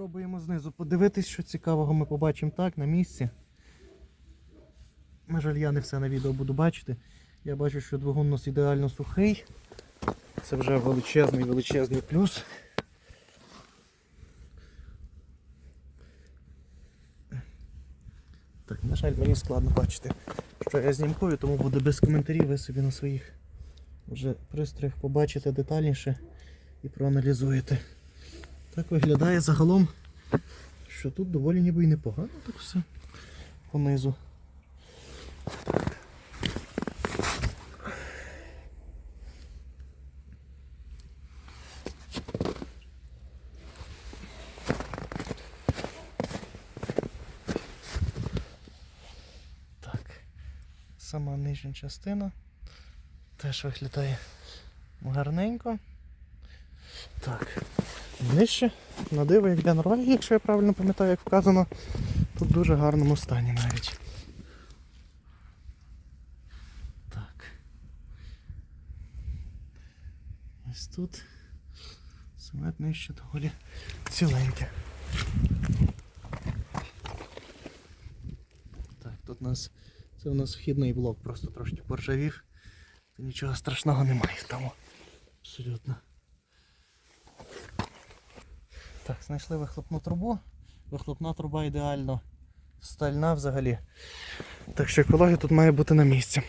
Спробуємо знизу подивитись, що цікавого ми побачимо так, на місці. На жаль, я не все на відео буду бачити. Я бачу, що двигун у нас ідеально сухий. Це вже величезний величезний плюс. Так, на жаль, мені складно бачити, що я знімкую, тому буде без коментарів, ви собі на своїх вже пристроях побачите детальніше і проаналізуєте. Так виглядає загалом, що тут доволі ніби і непогано так все понизу. Так, сама нижня частина теж виглядає гарненько. Так, нижче, на диво, як для Норвегії, якщо я правильно пам'ятаю, як вказано, тут в дуже гарному стані навіть. Так. Ось тут саме нижче доволі ціленьке. Так, тут у нас це у нас вхідний блок, просто трошки поржавів. Нічого страшного немає в тому. Абсолютно. Так, знайшли вихлопну трубу. Вихлопна труба ідеально стальна взагалі. Так що екологія тут має бути на місці.